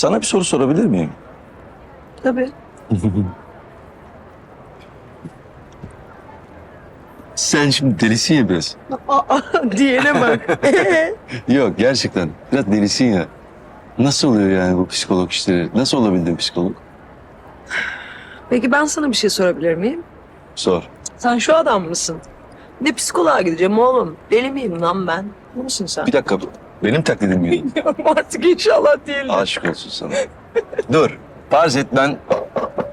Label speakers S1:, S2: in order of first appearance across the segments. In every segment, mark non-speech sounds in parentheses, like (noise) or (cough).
S1: Sana bir soru sorabilir miyim?
S2: Tabii. (laughs)
S1: Sen şimdi delisin ya biraz.
S2: Aa, diyene bak. (laughs)
S1: Yok gerçekten biraz delisin ya. Nasıl oluyor yani bu psikolog işleri? Nasıl olabildin psikolog?
S2: Peki ben sana bir şey sorabilir miyim?
S1: Sor.
S2: Sen şu adam mısın? Ne psikoloğa gideceğim oğlum? Deli miyim lan ben? Bu musun sen?
S1: Bir dakika. Benim taklidim miydi?
S2: Artık inşallah değil.
S1: Aşık olsun sana. Dur. Farz et ben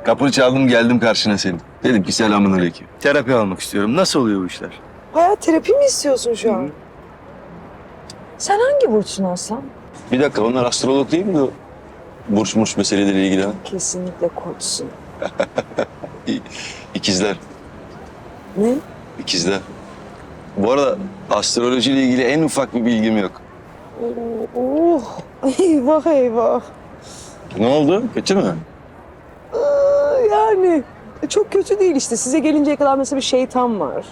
S1: kapını çaldım geldim karşına senin. Dedim ki selamun aleyküm. Terapi almak istiyorum. Nasıl oluyor bu işler?
S2: Hayat terapi mi istiyorsun şu an? Sen hangi burçsun Aslan?
S1: Bir dakika onlar astrolog değil mi bu? Burç murç meseleleriyle ilgili ha?
S2: Kesinlikle koçsun. (laughs)
S1: İ- İkizler.
S2: Ne?
S1: İkizler. Bu arada astrolojiyle ilgili en ufak bir bilgim yok.
S2: Oh, eyvah eyvah.
S1: Ne oldu? Kötü mü?
S2: Yani çok kötü değil işte. Size gelinceye kadar mesela bir şeytan var.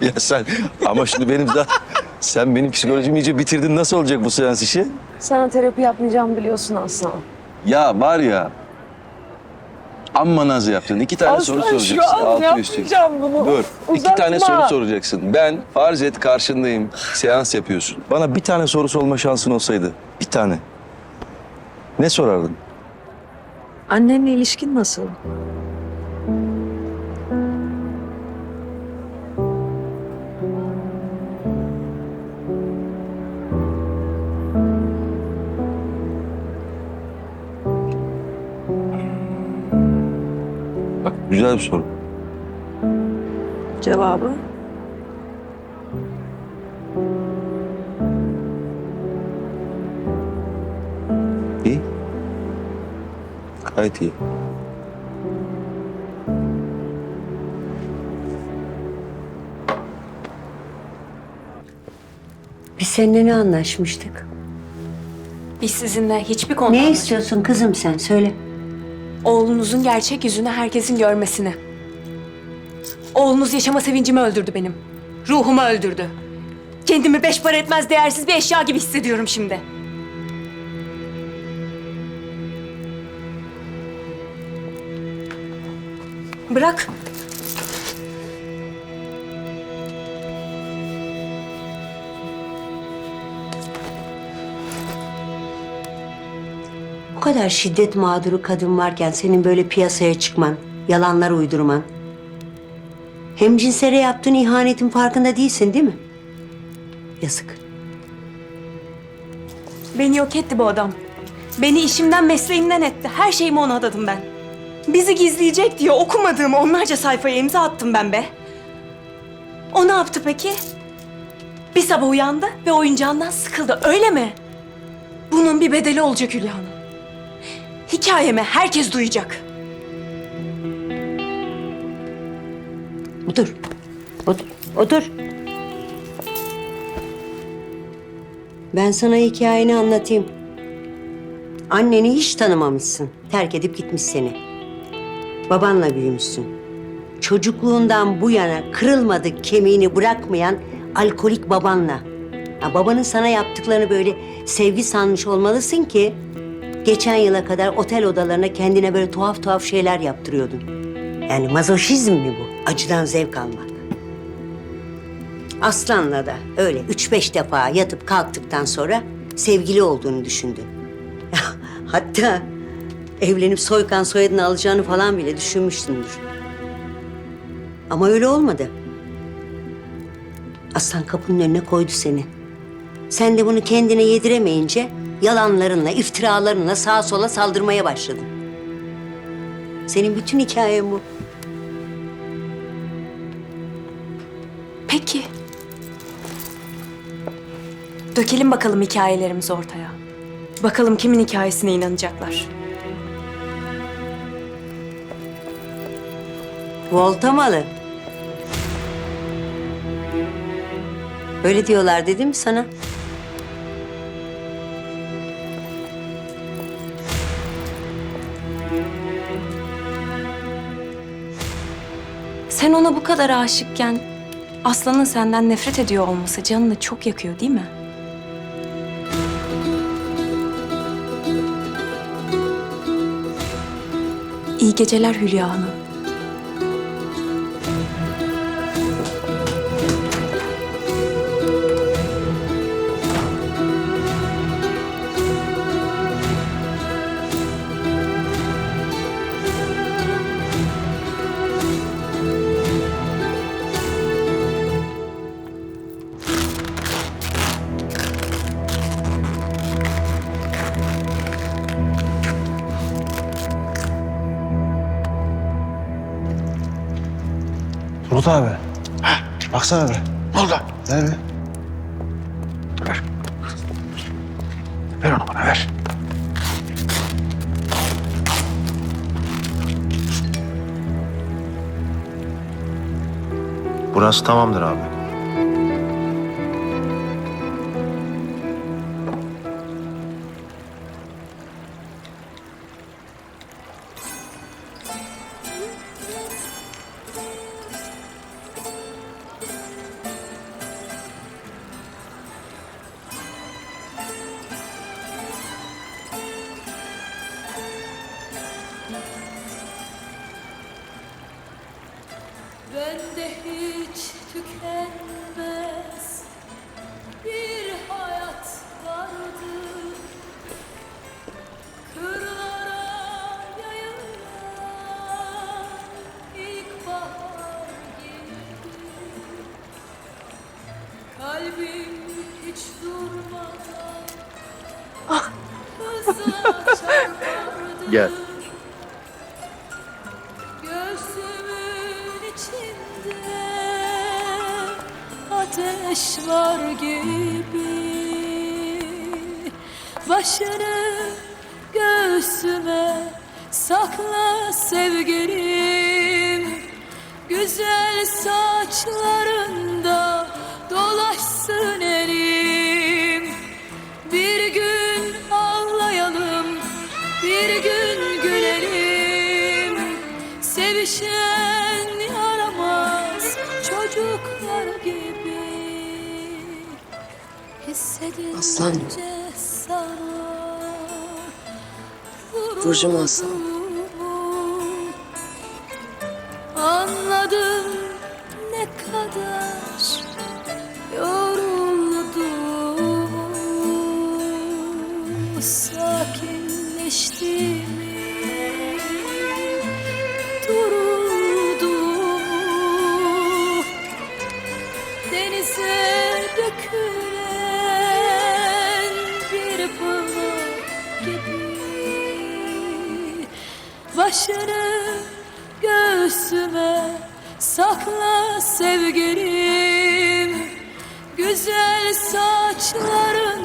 S1: Ya sen ama şimdi benim zaten sen benim psikolojimi iyice bitirdin. Nasıl olacak bu seans işi?
S2: Sana terapi yapmayacağımı biliyorsun Aslan.
S1: Ya var ya amma naz yaptın. İki tane soru
S2: Aslan
S1: soracaksın.
S2: şu an
S1: altı üstü.
S2: yapmayacağım bunu.
S1: Dur. iki
S2: Uzatma.
S1: tane soru soracaksın. Ben farz et karşındayım. Seans yapıyorsun. Bana bir tane soru sorma şansın olsaydı. Bir tane. Ne sorardın?
S2: Annenle ilişkin nasıl?
S1: Güzel bir soru.
S2: Cevabı?
S1: İyi. Gayet iyi.
S3: Biz seninle ne anlaşmıştık?
S4: Biz sizinle hiçbir konuda
S3: Ne
S4: anlaşmadık.
S3: istiyorsun kızım sen? Söyle.
S4: Oğlunuzun gerçek yüzünü herkesin görmesini. Oğlunuz yaşama sevincimi öldürdü benim. Ruhumu öldürdü. Kendimi beş para etmez değersiz bir eşya gibi hissediyorum şimdi. Bırak.
S3: Bu kadar şiddet mağduru kadın varken senin böyle piyasaya çıkman, yalanlar uydurman. Hem cinslere yaptığın ihanetin farkında değilsin değil mi? Yazık.
S4: Beni yok etti bu adam. Beni işimden, mesleğimden etti. Her şeyimi ona adadım ben. Bizi gizleyecek diye okumadığım onlarca sayfaya imza attım ben be. O ne yaptı peki? Bir sabah uyandı ve oyuncağından sıkıldı, öyle mi? Bunun bir bedeli olacak Hülya Hanım. Hikayemi herkes duyacak.
S3: Otur. Otur. Otur. Ben sana hikayeni anlatayım. Anneni hiç tanımamışsın. Terk edip gitmiş seni. Babanla büyümüşsün. Çocukluğundan bu yana kırılmadık kemiğini bırakmayan alkolik babanla. Ha, babanın sana yaptıklarını böyle sevgi sanmış olmalısın ki... ...geçen yıla kadar otel odalarına kendine böyle tuhaf tuhaf şeyler yaptırıyordun. Yani mazoşizm mi bu? Acıdan zevk almak. Aslan'la da öyle üç beş defa yatıp kalktıktan sonra sevgili olduğunu düşündü. (laughs) Hatta evlenip Soykan soyadını alacağını falan bile düşünmüşsündür. Ama öyle olmadı. Aslan kapının önüne koydu seni. Sen de bunu kendine yediremeyince yalanlarınla, iftiralarınla sağa sola saldırmaya başladın. Senin bütün hikayen bu.
S4: Peki. Dökelim bakalım hikayelerimizi ortaya. Bakalım kimin hikayesine inanacaklar.
S3: Voltamalı. Öyle diyorlar dedim mi sana?
S4: Sen ona bu kadar aşıkken Aslan'ın senden nefret ediyor olması canını çok yakıyor değil mi? İyi geceler Hülya Hanım.
S5: Turgut abi. Baksana be.
S1: Ne oldu?
S5: Ver bir.
S1: Ver onu bana ver.
S5: Burası tamamdır abi.
S6: Kalbim hiç durmadan hızla çarpardı
S1: Gel.
S6: Göğsümün içinde ateş var gibi. Başını göğsüme sakla sevgilim. Güzel saçlarında dolaşsın elim Bir gün ağlayalım, bir gün gülelim Sevişen yaramaz çocuklar gibi Hissedince
S2: Aslan. Burcum aslan.
S6: Anladım ne kadar yoruldum Sakinleştiğimi duruldu Denize dökülen bir balık gibi Başını göğsüme sakla sevgilim. Güzel saçlar